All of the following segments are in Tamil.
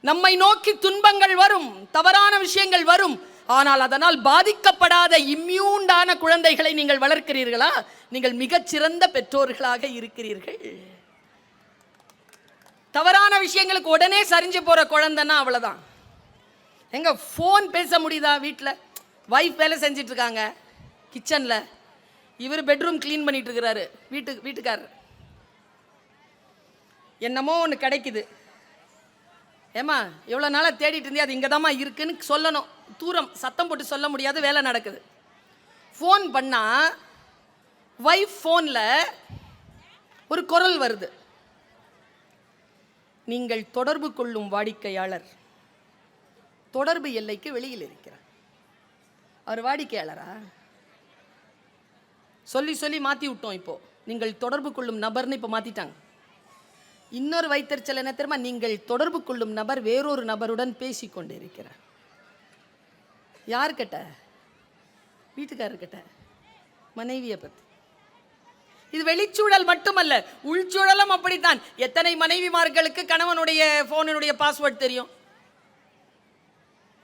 நம்மை நோக்கி துன்பங்கள் வரும் தவறான விஷயங்கள் வரும். ஆனால் அதனால் பாதிக்கப்படாத இம்யூண்டான குழந்தைகளை நீங்கள் வளர்க்கிறீர்களா? நீங்கள் மிகச்சிறந்த பெற்றோர்களாக இருக்கிறீர்கள். தவறான விஷயங்களுக்கு உடனே சரிஞ்சு போற குழந்தைன்னா அவ்வளவுதான். எங்க ஃபோன் பேச முடியுதா வீட்டில் வைஃப் வேலை செஞ்சிட்டு இருக்காங்க கிச்சனில் இவர் பெட்ரூம் க்ளீன் பண்ணிட்டு இருக்கிறாரு வீட்டு வீட்டுக்காரர். என்னமோ ஒன்று கிடைக்குது. ஏமா எவ்வளோ நாளாக தேடிட்டு இருந்தே அது இங்கே தாம்மா இருக்குன்னு சொல்லணும். தூரம் சத்தம் போட்டு சொல்ல முடியாத வேலை நடக்குது. ஃபோன் பண்ணால் வைஃப் ஃபோனில் ஒரு குரல் வருது. நீங்கள் தொடர்பு கொள்ளும் வாடிக்கையாளர். தொடர்பு எல்லைக்கு வெளியில் இருக்கிறார். அவர் வாடிக்கையாளரா? சொல்லி சொல்லி மாற்றி விட்டோம் இப்போது நீங்கள் தொடர்பு கொள்ளும் நபர்னு இப்போ மாற்றிட்டாங்க இன்னொரு வைத்தறிச்சல் என்ன தெரியுமா? நீங்கள் தொடர்பு கொள்ளும் நபர் வேறொரு நபருடன் பேசி கொண்டிருக்கிறார். யார்கிட்ட? வீட்டுக்காரர்கிட்ட. மனைவியை பற்றி இது வெளிச்சூழல் மட்டுமல்ல உள்சூழலும் அப்படித்தான். எத்தனை மனைவிமார்களுக்கு கணவனுடைய போனினுடைய பாஸ்வேர்ட் தெரியும்?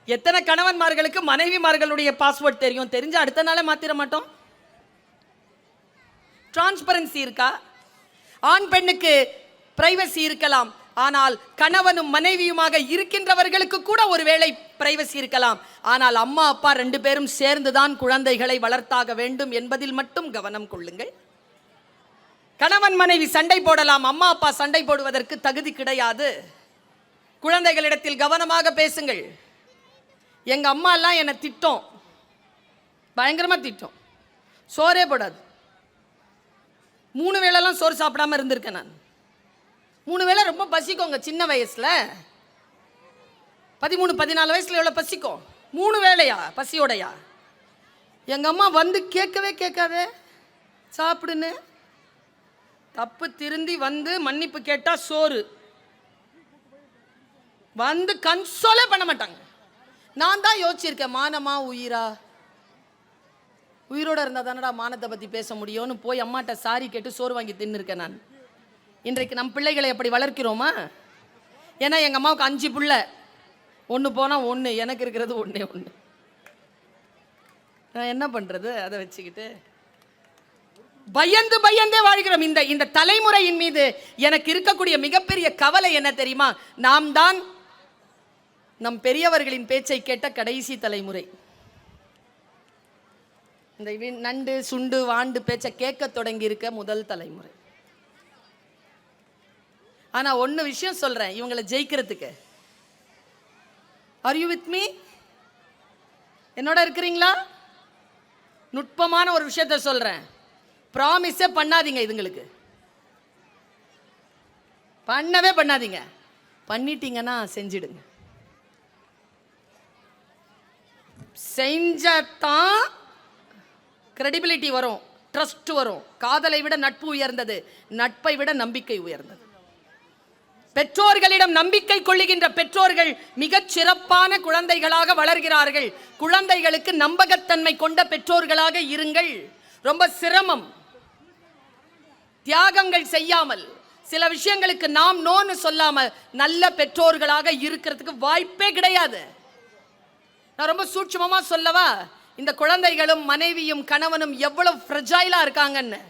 எத்தனை கணவன்மார்களுக்கு மனைவிமார்களுடைய பாஸ்வேர்ட் தெரியும்? தெரிஞ்சு அடுத்த நாளே மாத்திர மாட்டோம். டிரான்ஸ்பரன்சி இருக்கா? ஆண் பெண்ணுக்கு பிரைவசி இருக்கலாம். ஆனால் கணவனும் மனைவியுமாக இருக்கின்றவர்களுக்கு கூட ஒருவேளை பிரைவசி இருக்கலாம். ஆனால் அம்மா அப்பா ரெண்டு பேரும் சேர்ந்துதான் குழந்தைகளை வளர்த்தாக வேண்டும் என்பதில் மட்டும் கவனம் கொள்ளுங்கள். கணவன் மனைவி சண்டை போடலாம். அம்மா அப்பா சண்டை போடுவதற்கு தகுதி கிடையாது. குழந்தைகளிடத்தில் கவனமாக பேசுங்கள். எங்க அம்மா எல்லாம் என்னை திட்டம். பயங்கரமா திட்டம். சோறே போடாது. மூணு வேளைலாம் சோறு சாப்பிடாம இருந்திருக்கேன் நான். மூணு வேளை ரொம்ப பசிக்குங்க சின்ன வயசில். பதிமூணு பதினாலு வயசில் எவ்வளோ பசிக்கும்? மூணு வேலையா பசியோடையா? எங்கள் அம்மா வந்து கேட்கவே கேட்காதே. சாப்பிடுன்னு. தப்பு திருந்தி வந்து மன்னிப்பு கேட்டால் சோறு. வந்து கன்சோலே பண்ண மாட்டாங்க. நான் தான் யோசிச்சிருக்கேன் மானமா உயிரா? உயிரோட இருந்தால் தானடா மானத்தை பற்றி பேச முடியும்னு போய் அம்மாட்ட சாரி கேட்டு சோறு வாங்கி தின்னுருக்கேன் நான். இன்றைக்கு நம் பிள்ளைகளை எப்படி வளர்க்கிறோமா? ஏன்னா எங்கள் அம்மாவுக்கு அஞ்சு பிள்ளை. ஒன்று போனால் ஒன்று எனக்கு இருக்கிறது ஒன்றே ஒன்று நான் என்ன பண்ணுறது அதை வச்சுக்கிட்டு. பயந்து பயந்தே வாழ்கிறோம். இந்த இந்த தலைமுறையின் மீது எனக்கு இருக்கக்கூடிய மிகப்பெரிய கவலை என்ன தெரியுமா? நாம் தான் நம் பெரியவர்களின் பேச்சை கேட்ட கடைசி தலைமுறை. இந்த நண்டு சுண்டு வாண்டு பேச்சை கேட்க தொடங்கி இருக்க முதல் தலைமுறை. ஆனால் ஒன்று விஷயம் சொல்கிறேன் இவங்களை ஜெயிக்கிறதுக்கு. ஆர் யூ வித் மீ என்னோட இருக்கிறீங்களா? நுட்பமான ஒரு விஷயத்த சொல்கிறேன் ப்ராமிஸே பண்ணாதீங்க இதுங்களுக்கு. பண்ணவே பண்ணாதீங்க. பண்ணிட்டீங்கன்னா செஞ்சிடுங்க. செஞ்சத்தான் கிரெடிபிலிட்டி வரும் ட்ரஸ்ட் வரும். காதலை விட நட்பு உயர்ந்தது நட்பை விட நம்பிக்கை உயர்ந்தது. பெற்றோர்களிடம் நம்பிக்கை கொள்ளுகின்ற பெற்றோர்கள் மிகச் சிறப்பான குழந்தைகளாக வளர்கிறார்கள். குழந்தைகளுக்கு நம்பகத்தன்மை கொண்ட பெற்றோர்களாக இருங்கள். ரொம்ப சிரமம். தியாகங்கள் செய்யாமல் சில விஷயங்களுக்கு நாம் நோன்னு சொல்லாமல் நல்ல பெற்றோர்களாக இருக்கிறதுக்கு வாய்ப்பே கிடையாது. நான் ரொம்ப சூட்சுமமா சொல்லவா? இந்த குழந்தைகளும் மனைவியும் கணவனும் எவ்வளவு ஃப்ரெஜைலா இருக்காங்கன்னு.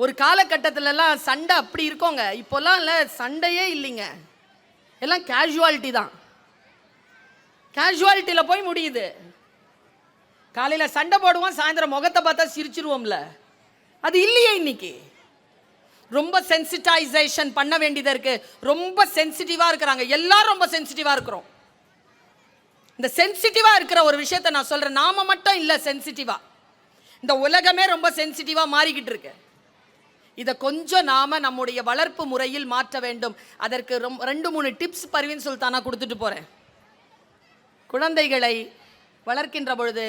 ஒரு காலகட்டத்திலலாம் சண்டை அப்படி இருக்கோங்க. இப்போல்லாம் இல்லை சண்டையே இல்லைங்க. எல்லாம் கேஷுவாலிட்டி தான். கேஷுவாலிட்டியில் போய் முடியுது. காலையில் சண்டை போடுவோம் சாயந்தரம் முகத்தை பார்த்தா சிரிச்சிருவோம்ல. அது இல்லையே இன்னைக்கு. ரொம்ப சென்சிட்டைசேஷன் பண்ண வேண்டியதாக இருக்குது ரொம்ப சென்சிட்டிவாக இருக்கிறாங்க. எல்லாரும் ரொம்ப சென்சிட்டிவாக இருக்கிறோம். இந்த சென்சிட்டிவாக இருக்கிற ஒரு விஷயத்தை நான் சொல்கிறேன் நாம மட்டும் இல்லை சென்சிட்டிவாக இந்த உலகமே ரொம்ப சென்சிட்டிவாக மாறிக்கிட்டு இருக்கு. இதை கொஞ்சம் நாம நம்முடைய வளர்ப்பு முறையில் மாற்ற வேண்டும். அதற்கு ரொம் ரெண்டு மூணு டிப்ஸ் பர்வீன் சுல்தானா கொடுத்துட்டு போறேன். குழந்தைகளை வளர்க்கின்ற பொழுது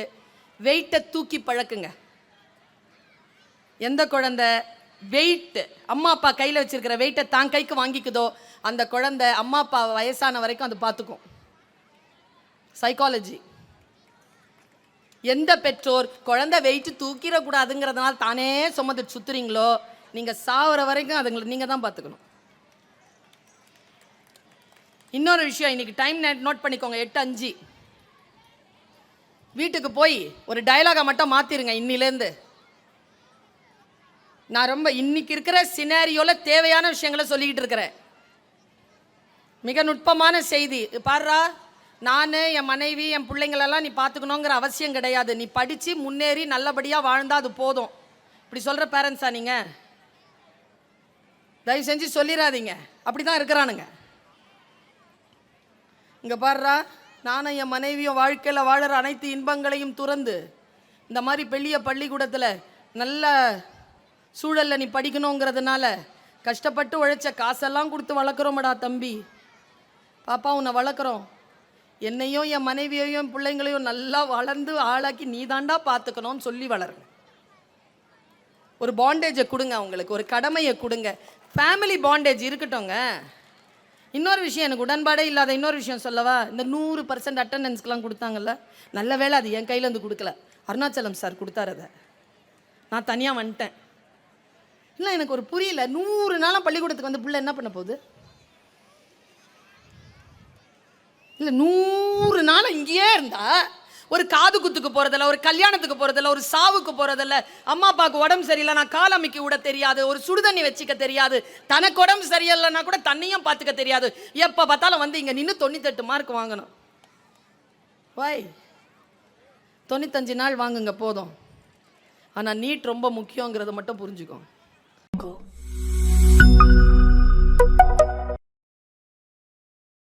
வெயிட்டை தூக்கி பழக்குங்க. எந்த குழந்தை வெயிட்டு அம்மா அப்பா கையில் வச்சிருக்கிற வெயிட்டை தான் கைக்கு வாங்கிக்குதோ அந்த குழந்தை அம்மா அப்பா வயசான வரைக்கும் அது பார்த்துக்கும் சைக்காலஜி எந்த பெற்றோர் குழந்தை வெயிட்டு தூக்கிடக்கூடாதுங்கிறதுனால தானே சுமந்துட்டு சுத்துறீங்களோ நீங்கள் சாவர வரைக்கும் அதுங்களை நீங்கள் தான் பார்த்துக்கணும். இன்னொரு விஷயம் இன்னைக்கு டைம் நோட் பண்ணிக்கோங்க எட்டு அஞ்சு. வீட்டுக்கு போய் ஒரு டயலாகை மட்டும் மாற்றிருங்க இன்னிலேருந்து நான் ரொம்ப இன்னைக்கு இருக்கிற சினாரியோவில் தேவையான விஷயங்களை சொல்லிக்கிட்டு இருக்கிறேன். மிக நுட்பமான செய்தி. பாடுறா நான் என் மனைவி என் பிள்ளைங்களெல்லாம் நீ பார்த்துக்கணுங்கிற அவசியம் கிடையாது. நீ படித்து முன்னேறி நல்லபடியாக வாழ்ந்தால் அது போதும். இப்படி சொல்கிற பேரண்ட்ஸா நீங்கள் தயவு செஞ்சு சொல்லிடாதீங்க அப்படி தான் இருக்கிறானுங்க. இங்கே பாடுறா நானும் என் மனைவியும் வாழ்க்கையில் வாழற அனைத்து இன்பங்களையும் துறந்து இந்த மாதிரி பெரிய பள்ளிக்கூடத்தில் நல்ல சூழலில் நீ படிக்கணுங்கிறதுனால கஷ்டப்பட்டு உழைச்ச காசெல்லாம் கொடுத்து வளர்க்குறோமடா தம்பி. பாப்பா உன்னை வளர்க்குறோம். என்னையும் என் மனைவியையும் என் பிள்ளைங்களையும் நல்லா வளர்ந்து ஆளாக்கி நீ தாண்டா பார்த்துக்கணும்னு சொல்லி வளருங்க ஒரு பாண்டேஜை கொடுங்க அவங்களுக்கு ஒரு கடமையை கொடுங்க. ஃபேமிலி பாண்டேஜ் இருக்கட்டும்ங்க. இன்னொரு விஷயம் எனக்கு உடன்பாடே இல்லாத இன்னொரு விஷயம் சொல்லவா? இந்த நூறு பர்சன்ட் அட்டண்டன்ஸ்க்கெலாம் கொடுத்தாங்கல்ல? நல்ல வேலை அது என் கையிலேருந்து கொடுக்கல. அருணாச்சலம் சார் கொடுத்தாரு அதை. நான் தனியாக வந்துட்டேன். இல்லை எனக்கு ஒரு புரியல. நூறு நாளாக பள்ளிக்கூடத்துக்கு வந்து பிள்ளை என்ன பண்ண போகுது? இல்லை நூறு நாள் இங்கேயே இருந்தா ஒரு காது குத்துக்கு போகிறதில்ல ஒரு கல்யாணத்துக்கு போகிறதில்ல ஒரு சாவுக்கு போகிறதில்ல அம்மா அப்பாவுக்கு உடம்பு சரியில்லை நான் கால் அமைக்க விட தெரியாது ஒரு சுடுதண்ணி வச்சுக்க தெரியாது. தனக்கு உடம்பு சரியில்லைன்னா கூட தண்ணியும் பார்த்துக்க தெரியாது. எப்போ பார்த்தாலும் வந்து இங்கே நின்று தொண்ணூத்தெட்டு மார்க் வாங்கணும். வாய் தொண்ணூத்தஞ்சு நாள் வாங்குங்க போதும். ஆனால் நீட் ரொம்ப முக்கியங்கிறத மட்டும் புரிஞ்சுக்கோங்க